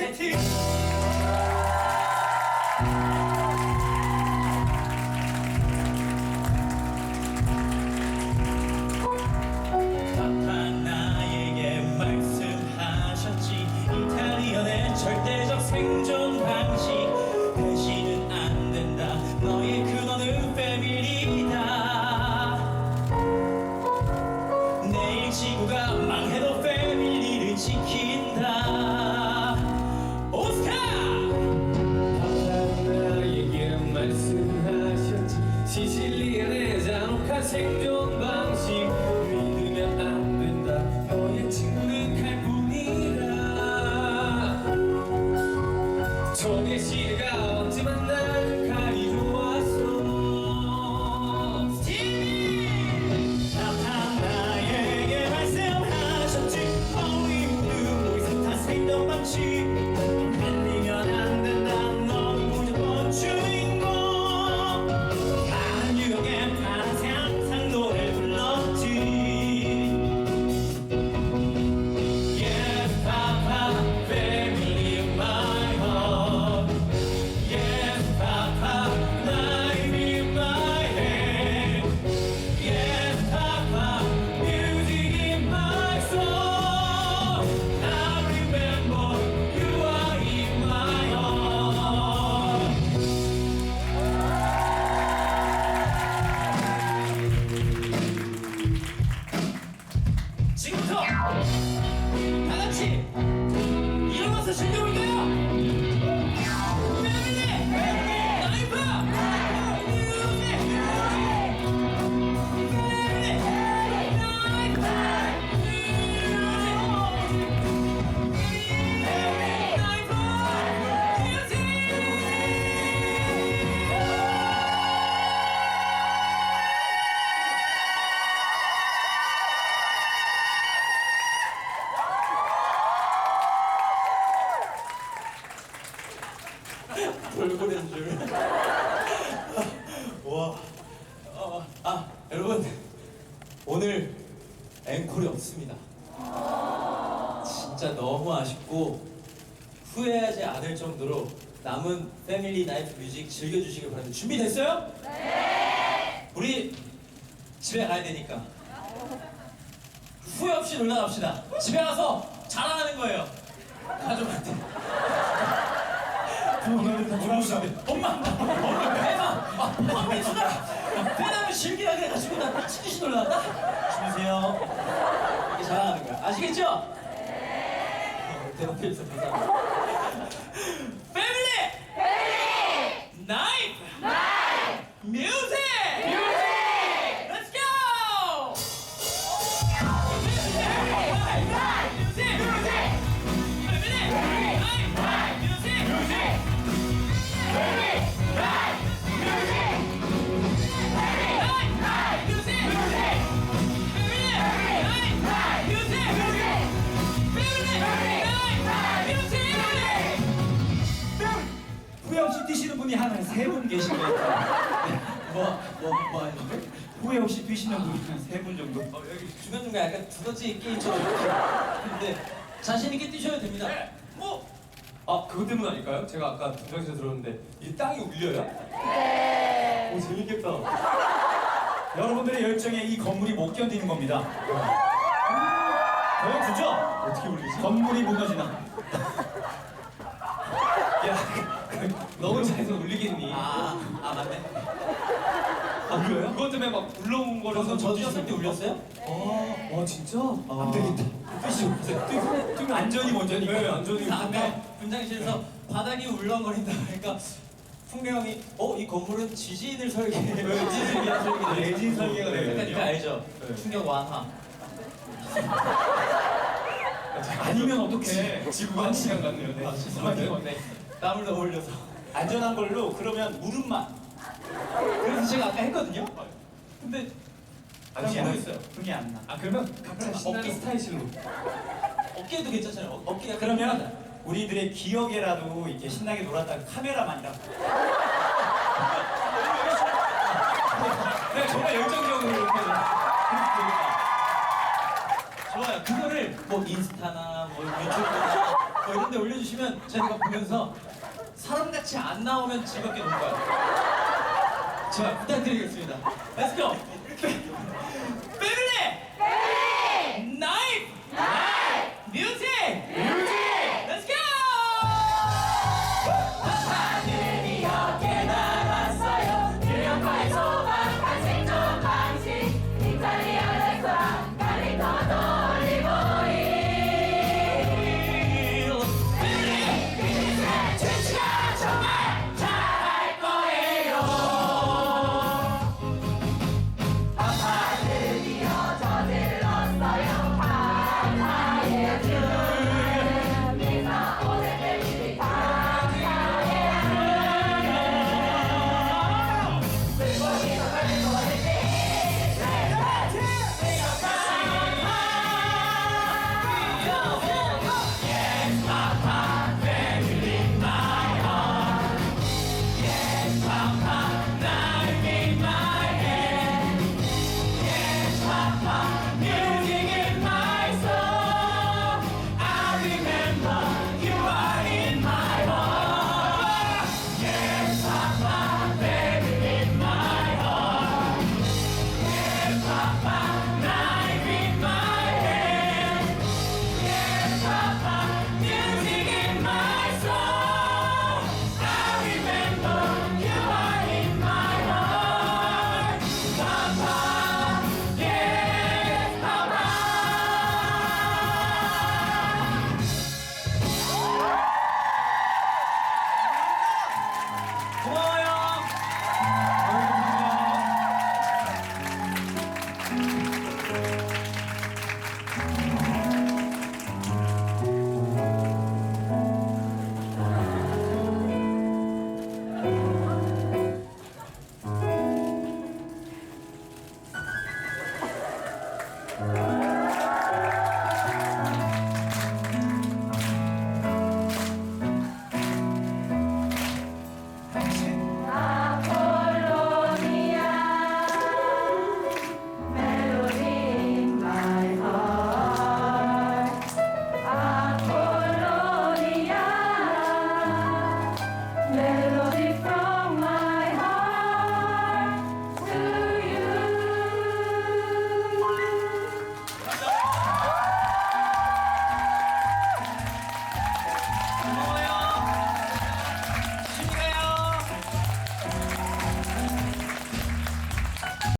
city 적의 시대가 언제만 지금부터 다 같이 일어나서 즐겨볼까 돌고래인 줄. 와. 어, 아, 여러분. 오늘 앵콜이 없습니다. 진짜 너무 아쉽고 후회하지 않을 정도로 남은 패밀리 나이트 뮤직 즐겨주시길 바랍니다. 준비됐어요? 네! 우리 집에 가야 되니까 후회 없이 놀다 갑시다. 집에 가서 자랑하는 거예요. 가족한테. 다 주무시는데 엄마! 엄마 배나! 아, 엄마 주나! 배나면 실기하게 해가지고 나 치듯이 놀랐다? 주무세요 이렇게 자랑하는 거야 아시겠죠? 네 대답해 주셔서 감사합니다 패밀리! 패밀리! 나이프! 나이프! 뮤직! 뮤직! Go! 패밀리! 나이프! 뮤직! 뮤직! 패밀리! 후회 없이 뛰시는 분이 한 세 분 계시거든요. 뭐 뭐 뭐 하는데? 후회 없이 뛰시는 분이 한 세 분 정도. 어, 여기 중간중간 약간 두더지 게임처럼 이렇게 근데 자신 있게 뛰셔야 됩니다. 뭐아 그것 때문 아닐까요? 제가 아까 분장실에 들었는데 이 땅이 울려요? 네. 오 재밌겠다. 여러분들의 열정에 이 건물이 못 견디는 겁니다. 보여주죠? 어떻게 울리지? 건물이 무너지나. 야, 너무 잘해서 울리겠니? 아, 아 맞네. 아, 울려요? 그것 때문에 막 울렁거려서 그래서 저 뛰었을 때 울렸어요? 아, 와 진짜? 안 되겠다. 뛰고, 뛰면 안전이 먼저니까. 네, 안전이. 그래서 아까 분장실에서 바닥이 울렁거린다 그러니까 풍경 형이 어 이 건물은 지진을 설계 지진을 위한 설계다. 내진 설계가 되거든요. 그거 알죠? 네. 충격 완화. 아니면 어떡해. 지구가 한 시간 같네요. 네. 아, 죄송해요. 네. 땀을 더 흘려서. 안전한 걸로 그러면 무릎만. 그래서 제가 아까 했거든요. 근데 안잘 신나요? 모르겠어요. 흥이 안 나. 아 그러면 각자 어깨. 스타일실로. 어깨도 괜찮잖아요. 어, 어깨가 그러면 우리들의 기억에라도 이렇게 신나게 놀았다가 카메라만이라도. 그냥 정말 열정적으로 이렇게. 좋아요. 그거를 뭐 인스타나 뭐 유튜브나 뭐 이런 데 올려주시면 저희가 보면서 사람같이 안 나오면 즐겁게 놀 거예요. 제가 부탁드리겠습니다. 렛츠고!